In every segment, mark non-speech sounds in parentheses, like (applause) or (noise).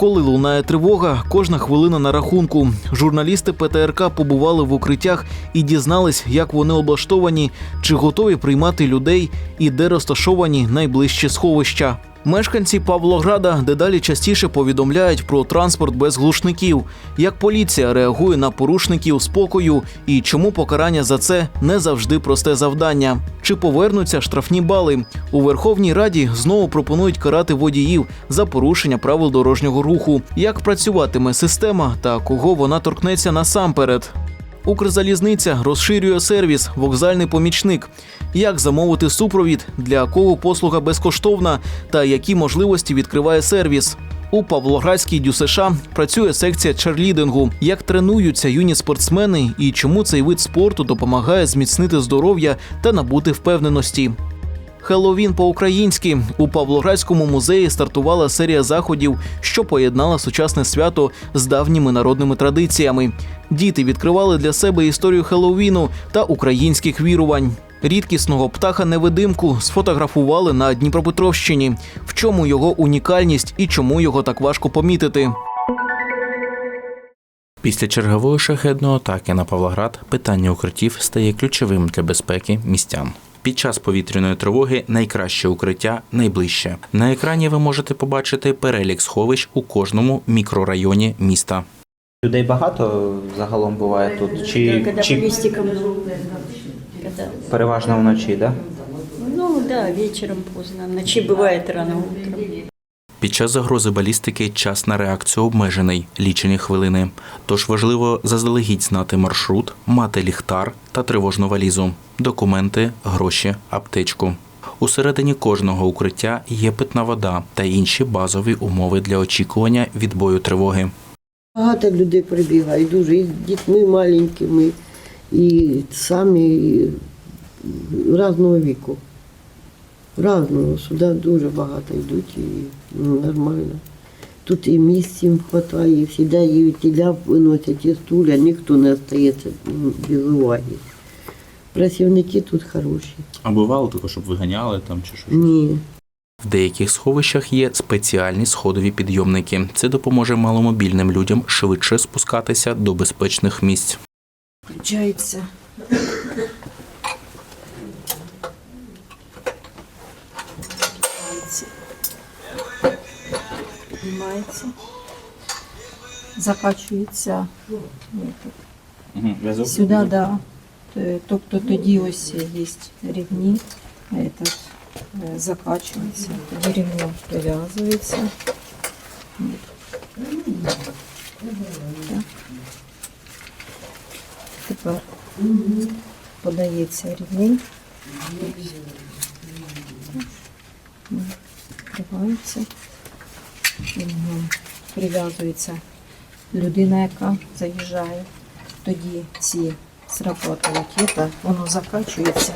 Коли лунає тривога, кожна хвилина на рахунку. Журналісти ПТРК побували в укриттях і дізнались, як вони облаштовані, чи готові приймати людей і де розташовані найближчі сховища. Мешканці Павлограда дедалі частіше повідомляють про транспорт без глушників, як поліція реагує на порушників спокою і чому покарання за це не завжди просте завдання. Чи повернуться штрафні бали у Верховній Раді? Знову пропонують карати водіїв за порушення правил дорожнього руху. Як працюватиме система та кого вона торкнеться насамперед? Укрзалізниця розширює сервіс вокзальний помічник. Як замовити супровід, для кого послуга безкоштовна та які можливості відкриває сервіс. У Павлоградській ДЮСШ працює секція черлідингу. Як тренуються юні спортсмени і чому цей вид спорту допомагає зміцнити здоров'я та набути впевненості. Хеллоуін по-українськи у Павлоградському музеї стартувала серія заходів, що поєднала сучасне свято з давніми народними традиціями. Діти відкривали для себе історію Хеллоуіну та українських вірувань. Рідкісного птаха невидимку сфотографували на Дніпропетровщині. В чому його унікальність і чому його так важко помітити? Після чергової шахедної атаки на Павлоград питання укриттів стає ключовим для безпеки містян. Під час повітряної тривоги найкраще укриття найближче. На екрані ви можете побачити перелік сховищ у кожному мікрорайоні міста. Людей багато загалом буває тут? Чи, когда по чи листикам, когда, переважно вночі, да? ну да, вечером поздно, ночи бывает рано утром. Під час загрози балістики час на реакцію обмежений лічені хвилини. Тож важливо заздалегідь знати маршрут, мати ліхтар та тривожну валізу, документи, гроші, аптечку. Усередині кожного укриття є питна вода та інші базові умови для очікування відбою тривоги. Багато людей прибігає, дуже і дітьми маленькими, і самі і різного віку. Разного сюди дуже багато йдуть і ну, нормально. Тут і місць їм вистачає, і завжди і тіля виносять, і стуля, ніхто не залишається без уваги. Працівники тут хороші. А бувало таке, щоб виганяли там чи що? Ні. В деяких сховищах є спеціальні сходові підйомники. Це допоможе маломобільним людям швидше спускатися до безпечних місць. включается. Поднимается. Закачується этот, сюди, да. Е, Тобто тоді ось є рівні, этот, е, закачується, тоді рівно прив'язується. Так. Тепер подається рівень. Відкривається. Прив'язується людина, яка заїжджає. Тоді ці срабатують, это, воно закачується.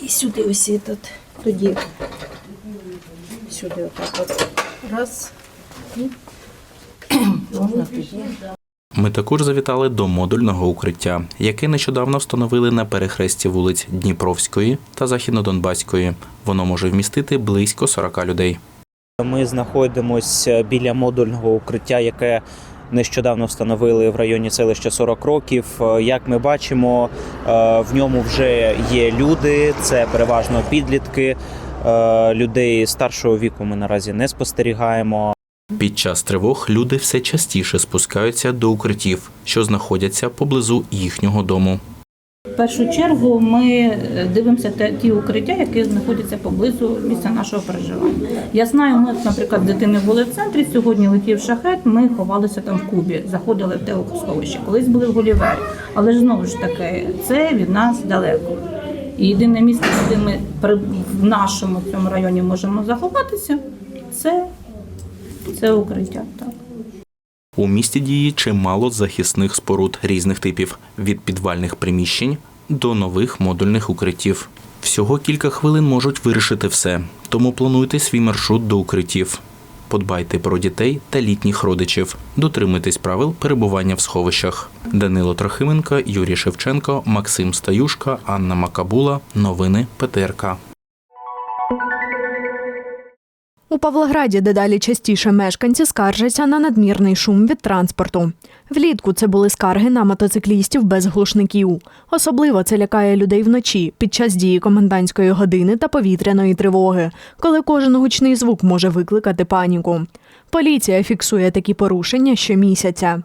І сюди ось этот, тоді сюди отак от раз. І. (clears throat) Ми також завітали до модульного укриття, яке нещодавно встановили на перехресті вулиць Дніпровської та Західнодонбаської. Воно може вмістити близько 40 людей. Ми знаходимося біля модульного укриття, яке нещодавно встановили в районі селища 40 років. Е, Як ми бачимо, е, в ньому вже є люди, це переважно підлітки. Е, Людей старшого віку ми наразі не спостерігаємо. Під час тривог люди все частіше спускаються до укриттів, що знаходяться поблизу їхнього дому. В першу чергу ми е, дивимося ті укриття, які знаходяться поблизу місця нашого проживання. Я знаю, ми, наприклад, дитини були в центрі. Сьогодні летів шахет. Ми ховалися там в Кубі, заходили в те сховище. Колись були в Голівері. Але ж знову ж таки, це від нас далеко. І єдине місце, де ми в нашому цьому районі можемо заховатися, це, це укриття. Так. У місті діє чимало захисних споруд різних типів від підвальних приміщень до нових модульних укриттів. Всього кілька хвилин можуть вирішити все, тому плануйте свій маршрут до укриттів. Подбайте про дітей та літніх родичів. Дотримуйтесь правил перебування в сховищах. Данило Трохименко, Юрій Шевченко, Максим Стаюшка, Анна Макабула. Новини ПТРК. У Павлограді дедалі частіше мешканці скаржаться на надмірний шум від транспорту. Влітку це були скарги на мотоциклістів без глушників. Особливо це лякає людей вночі під час дії комендантської години та повітряної тривоги, коли кожен гучний звук може викликати паніку. Поліція фіксує такі порушення щомісяця.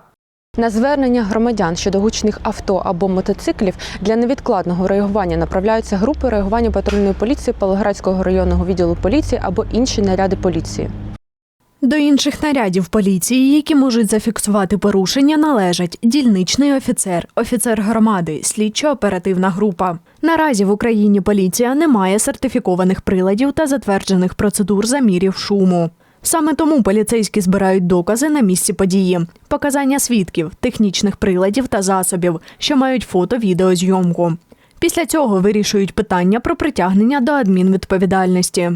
На звернення громадян щодо гучних авто або мотоциклів для невідкладного реагування направляються групи реагування патрульної поліції Павлоградського районного відділу поліції або інші наряди поліції. До інших нарядів поліції, які можуть зафіксувати порушення, належать дільничний офіцер, офіцер громади, слідчо-оперативна група. Наразі в Україні поліція не має сертифікованих приладів та затверджених процедур замірів шуму. Саме тому поліцейські збирають докази на місці події, показання свідків, технічних приладів та засобів, що мають фото-відеозйомку. Після цього вирішують питання про притягнення до адмінвідповідальності.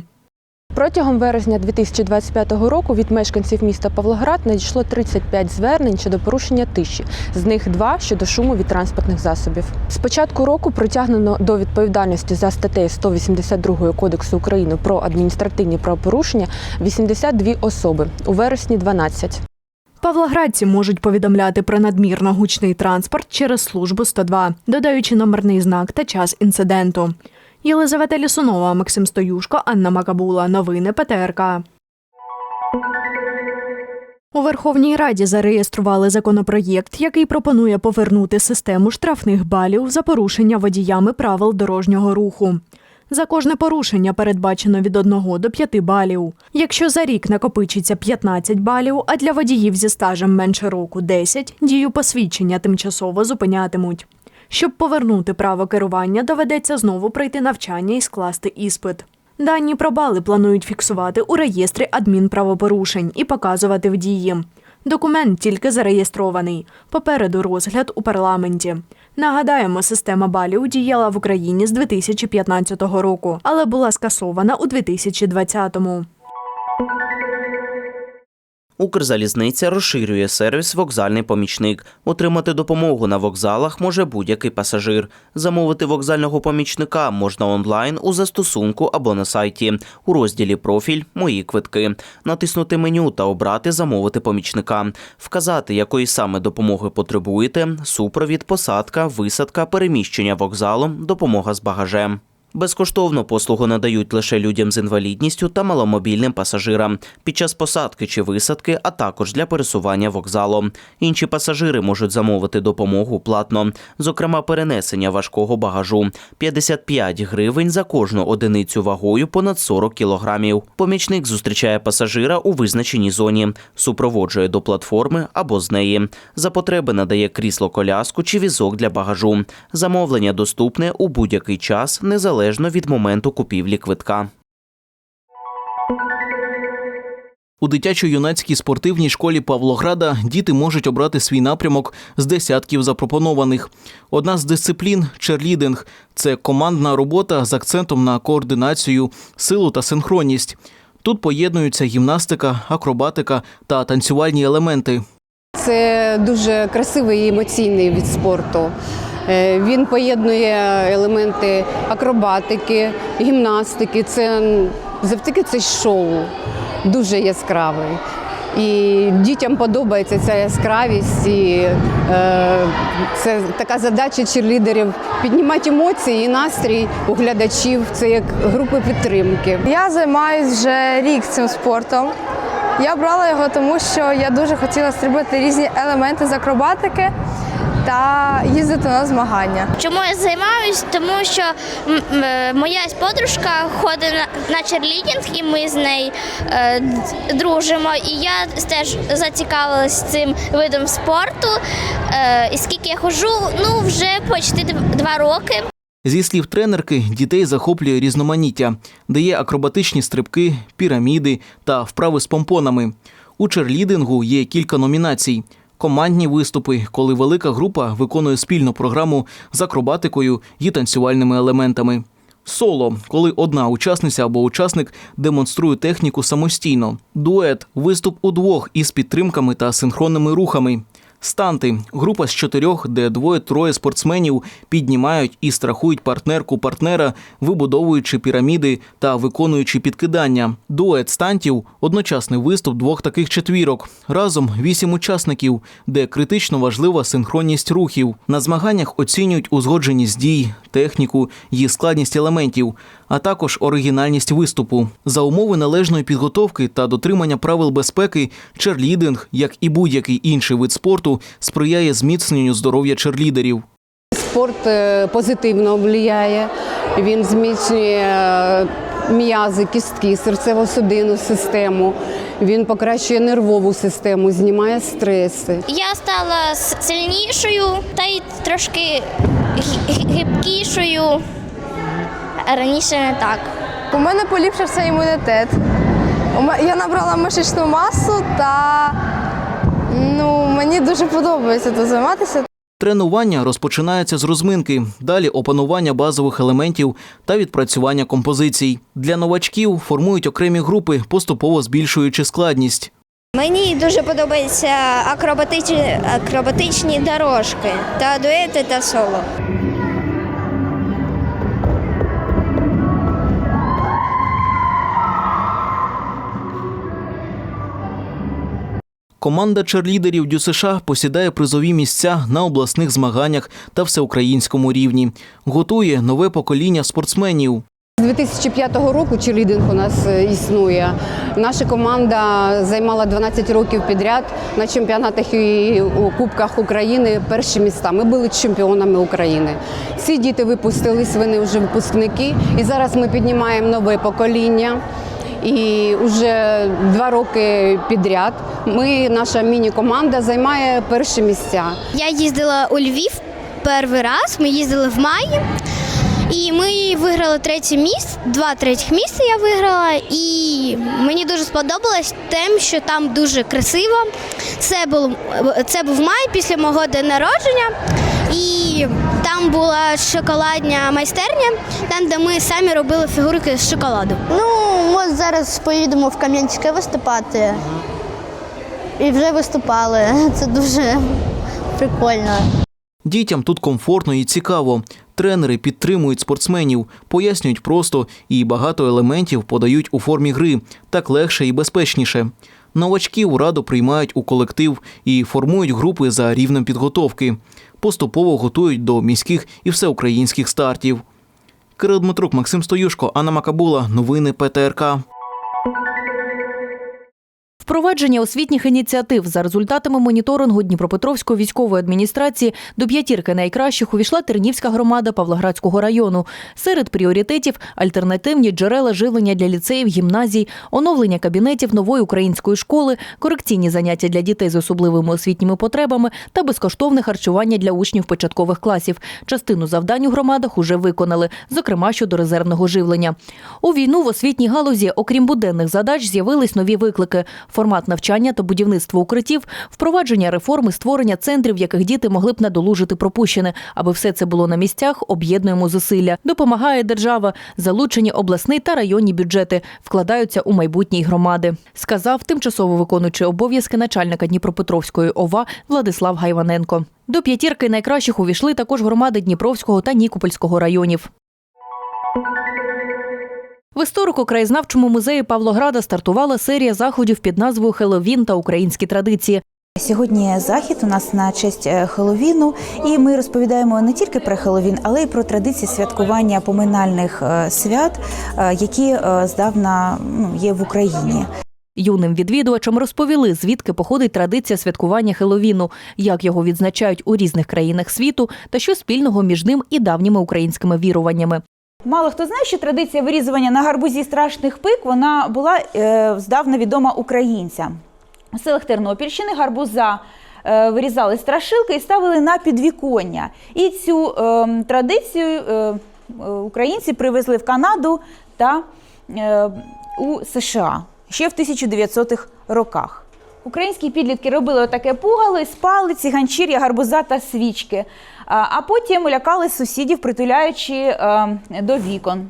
Протягом вересня 2025 року від мешканців міста Павлоград надійшло 35 звернень щодо порушення тиші, з них два щодо шуму від транспортних засобів. З початку року притягнено до відповідальності за статтею 182 Кодексу України про адміністративні правопорушення 82 особи, у вересні 12. Павлоградці можуть повідомляти про надмірно гучний транспорт через службу 102, додаючи номерний знак та час інциденту. Єлизавета Лісунова, Максим Стоюшко, Анна Макабула. Новини ПТРК. У Верховній Раді зареєстрували законопроєкт, який пропонує повернути систему штрафних балів за порушення водіями правил дорожнього руху. За кожне порушення передбачено від 1 до 5 балів. Якщо за рік накопичиться 15 балів, а для водіїв зі стажем менше року 10, дію посвідчення тимчасово зупинятимуть. Щоб повернути право керування, доведеться знову пройти навчання і скласти іспит. Дані про бали планують фіксувати у реєстрі адмінправопорушень і показувати в дії. Документ тільки зареєстрований. Попереду розгляд у парламенті. Нагадаємо, система балів діяла в Україні з 2015 року, але була скасована у 2020-му. Укрзалізниця розширює сервіс Вокзальний помічник. Отримати допомогу на вокзалах може будь-який пасажир. Замовити вокзального помічника можна онлайн у застосунку або на сайті. У розділі Профіль Мої квитки. Натиснути меню та обрати Замовити помічника. Вказати, якої саме допомоги потребуєте: супровід, посадка, висадка, переміщення вокзалом, допомога з багажем. Безкоштовно послугу надають лише людям з інвалідністю та маломобільним пасажирам під час посадки чи висадки, а також для пересування вокзалом. Інші пасажири можуть замовити допомогу платно, зокрема перенесення важкого багажу 55 гривень за кожну одиницю вагою понад 40 кілограмів. Помічник зустрічає пасажира у визначеній зоні, супроводжує до платформи або з неї. За потреби надає крісло коляску чи візок для багажу. Замовлення доступне у будь-який час, незалежно від моменту купівлі квитка. У дитячо-юнацькій спортивній школі Павлограда діти можуть обрати свій напрямок з десятків запропонованих. Одна з дисциплін черлідинг це командна робота з акцентом на координацію, силу та синхронність. Тут поєднуються гімнастика, акробатика та танцювальні елементи. Це дуже красивий і емоційний від спорту. Е, Він поєднує елементи акробатики, гімнастики. Це завдяки це шоу дуже яскравий. І дітям подобається ця яскравість, і е, це така задача черлідерів піднімати емоції і настрій у глядачів. Це як групи підтримки. Я займаюся вже рік цим спортом. Я обрала його, тому що я дуже хотіла стрибати різні елементи з акробатики та їздити на змагання. Чому я займаюсь? Тому що моя подружка ходить на, на черлідінг, і ми з нею е, дружимо. І я теж зацікавилась цим видом спорту. Е, і скільки я ходжу, ну вже почти два роки. Зі слів тренерки, дітей захоплює різноманіття, дає акробатичні стрибки, піраміди та вправи з помпонами. У черлідингу є кілька номінацій. Командні виступи, коли велика група виконує спільну програму з акробатикою і танцювальними елементами. Соло, коли одна учасниця або учасник демонструє техніку самостійно. Дует виступ удвох із підтримками та синхронними рухами. Станти група з чотирьох, де двоє-троє спортсменів піднімають і страхують партнерку партнера, вибудовуючи піраміди та виконуючи підкидання. Дует стантів одночасний виступ двох таких четвірок. Разом вісім учасників, де критично важлива синхронність рухів. На змаганнях оцінюють узгодженість дій, техніку, її складність елементів, а також оригінальність виступу. За умови належної підготовки та дотримання правил безпеки, черлідинг, як і будь-який інший вид спорту, сприяє зміцненню здоров'я черлідерів. Спорт е, позитивно впливає, він зміцнює е, м'язи, кістки, серцево-судинну систему, він покращує нервову систему, знімає стреси. Я стала сильнішою та й трошки гибкішою. Раніше не так. У мене поліпшився імунітет. Я набрала мишечну масу та мені дуже подобається тут займатися. Тренування розпочинається з розминки, далі опанування базових елементів та відпрацювання композицій. Для новачків формують окремі групи, поступово збільшуючи складність. Мені дуже подобаються акробатичні, акробатичні дорожки та дуети та соло. Команда черлідерів ДЮСШ посідає призові місця на обласних змаганнях та всеукраїнському рівні. Готує нове покоління спортсменів. З 2005 року черлідинг у нас е, існує. Наша команда займала 12 років підряд на чемпіонатах і у Кубках України перші міста. Ми були чемпіонами України. Ці діти випустились, вони вже випускники. І зараз ми піднімаємо нове покоління. І вже два роки підряд ми, наша міні-команда займає перші місця. Я їздила у Львів перший раз. Ми їздили в маї. І ми виграли третє місце, два третіх місця я виграла, і мені дуже сподобалось тим, що там дуже красиво. Це був, це був май після мого дня народження, там була шоколадня майстерня, там, де ми самі робили фігурки з шоколаду. Ну, ми зараз поїдемо в Кам'янське виступати. І вже виступали. (laughs) Це дуже прикольно. Дітям тут комфортно і цікаво. Тренери підтримують спортсменів, пояснюють просто і багато елементів подають у формі гри, так легше і безпечніше. Новачків радо приймають у колектив і формують групи за рівнем підготовки. Поступово готують до міських і всеукраїнських стартів. Кирил Дмитрук, Максим Стоюшко, Анна Макабула. Новини ПТРК. Впровадження освітніх ініціатив за результатами моніторингу Дніпропетровської військової адміністрації до п'ятірки найкращих увійшла Тернівська громада Павлоградського району. Серед пріоритетів альтернативні джерела живлення для ліцеїв, гімназій, оновлення кабінетів нової української школи, корекційні заняття для дітей з особливими освітніми потребами та безкоштовне харчування для учнів початкових класів. Частину завдань у громадах уже виконали, зокрема щодо резервного живлення. У війну в освітній галузі, окрім буденних задач, з'явились нові виклики: формат навчання та будівництво укриттів, впровадження реформи, створення центрів, яких діти могли б надолужити пропущене. Аби все це було на місцях, об'єднуємо зусилля. Допомагає держава, залучені обласний та районні бюджети, вкладаються у майбутні громади. Сказав тимчасово виконуючий обов'язки начальника Дніпропетровської ОВА Владислав Гайваненко. До п'ятірки найкращих увійшли також громади Дніпровського та Нікопольського районів. В історико-краєзнавчому музеї Павлограда стартувала серія заходів під назвою Хеловін та українські традиції. Сьогодні захід у нас на честь е, Хеловіну, і ми розповідаємо не тільки про Хеловін, але й про традиції святкування поминальних е, свят, е, які здавна ну, є в Україні. Юним відвідувачам розповіли, звідки походить традиція святкування Хеловіну, як його відзначають у різних країнах світу та що спільного між ним і давніми українськими віруваннями. Мало хто знає, що традиція вирізування на гарбузі страшних пик вона була е, здавна відома українцям. У селах Тернопільщини гарбуза е, вирізали страшилки і ставили на підвіконня. І цю е, традицію е, українці привезли в Канаду та е, у США ще в 1900-х роках. Українські підлітки робили отаке пугало, з палиці, ганчір'я, гарбуза та свічки, а потім лякали сусідів, притуляючи е, до вікон.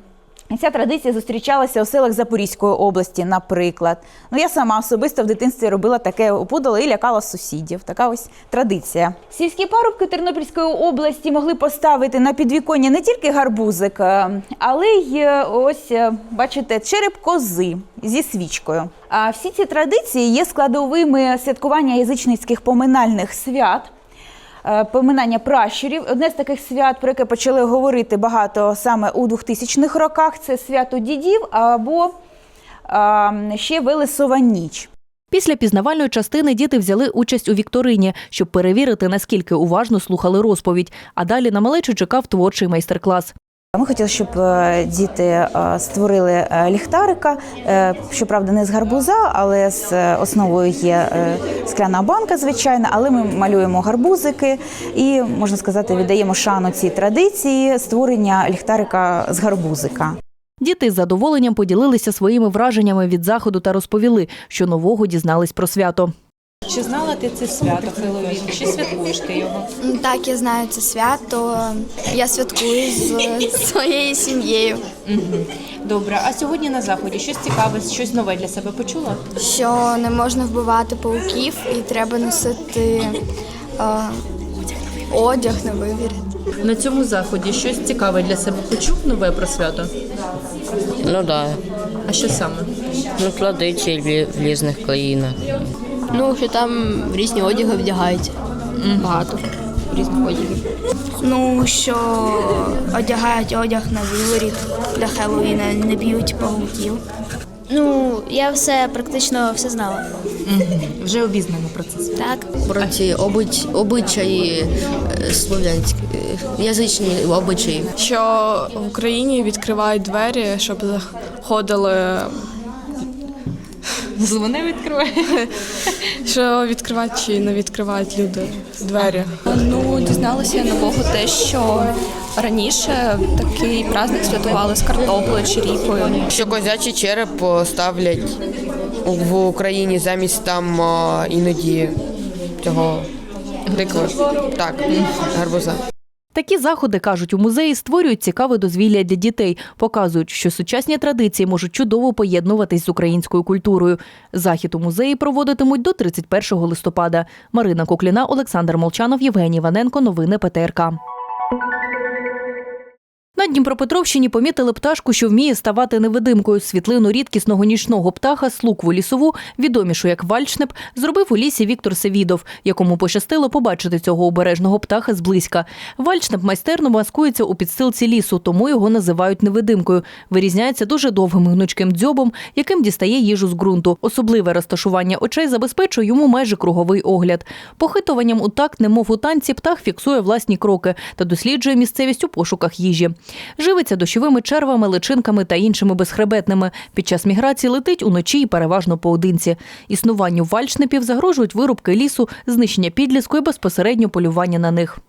Ця традиція зустрічалася у селах Запорізької області, наприклад. Ну, я сама особисто в дитинстві робила таке опудало і лякала сусідів. Така ось традиція. Сільські парубки Тернопільської області могли поставити на підвіконня не тільки гарбузик, е, але й е, ось, бачите, череп кози зі свічкою. А всі ці традиції є складовими святкування язичницьких поминальних свят поминання пращурів. Одне з таких свят, про яке почали говорити багато саме у 2000-х роках, це свято дідів або а, ще Велесова ніч. Після пізнавальної частини діти взяли участь у вікторині, щоб перевірити, наскільки уважно слухали розповідь. А далі на малечу чекав творчий майстер-клас. Ми хотіли, щоб е, діти е, створили е, ліхтарика, щоправда, не з гарбуза, але з основою є скляна банка, звичайно. Але ми малюємо гарбузики і можна сказати, віддаємо шану цій традиції створення ліхтарика з гарбузика. Діти з задоволенням поділилися своїми враженнями від заходу та розповіли, що нового дізнались про свято. Чи знала ти це свято Хеллоуін? Чи святкуєш ти його? Так, я знаю це свято. Я святкую з своєю сім'єю. Добре, а сьогодні на заході щось цікаве, щось нове для себе почула? Що не можна вбивати пауків і треба носити е, одяг на вибір. На цьому заході щось цікаве для себе почув нове про свято? Ну так. Да. А що саме? Ну, традиції в різних країнах. Ну, що там різні одяги вдягають. Багато різних одягів. Ну, що одягають одяг на виворіт для Хеллоуіна, не б'ють пауків. Ну, я все практично все знала. Вже обізнана про це. Так. Про ці обич... обичаї е, слов'янські, е, язичні обичаї. Що в Україні відкривають двері, щоб заходили. Дзвони відкриває. (laughs) Що відкривають чи не відкривають люди двері. Ну, дізналася нового те, що раніше такий праздник святкували з картоплею чи ріпою. Що козячий череп ставлять в Україні замість там іноді цього тикви. Так, гарбуза. Такі заходи, кажуть у музеї, створюють цікаве дозвілля для дітей, показують, що сучасні традиції можуть чудово поєднуватись з українською культурою. Захід у музеї проводитимуть до 31 листопада. Марина Кокліна, Олександр Молчанов, Євгеній Ваненко. Новини ПТРК. На Дніпропетровщині помітили пташку, що вміє ставати невидимкою. Світлину рідкісного нічного птаха слукву лісову, відомішу як вальшнеп, зробив у лісі Віктор Севідов, якому пощастило побачити цього обережного птаха зблизька. Вальшнеп майстерно маскується у підстилці лісу, тому його називають невидимкою. Вирізняється дуже довгим гнучким дзьобом, яким дістає їжу з ґрунту. Особливе розташування очей забезпечує йому майже круговий огляд. Похитуванням у такт, немов у танці, птах фіксує власні кроки та досліджує місцевість у пошуках їжі. Живиться дощовими червами, личинками та іншими безхребетними. Під час міграції летить уночі і переважно поодинці. Існуванню вальшнепів загрожують вирубки лісу, знищення підліску і безпосередньо полювання на них.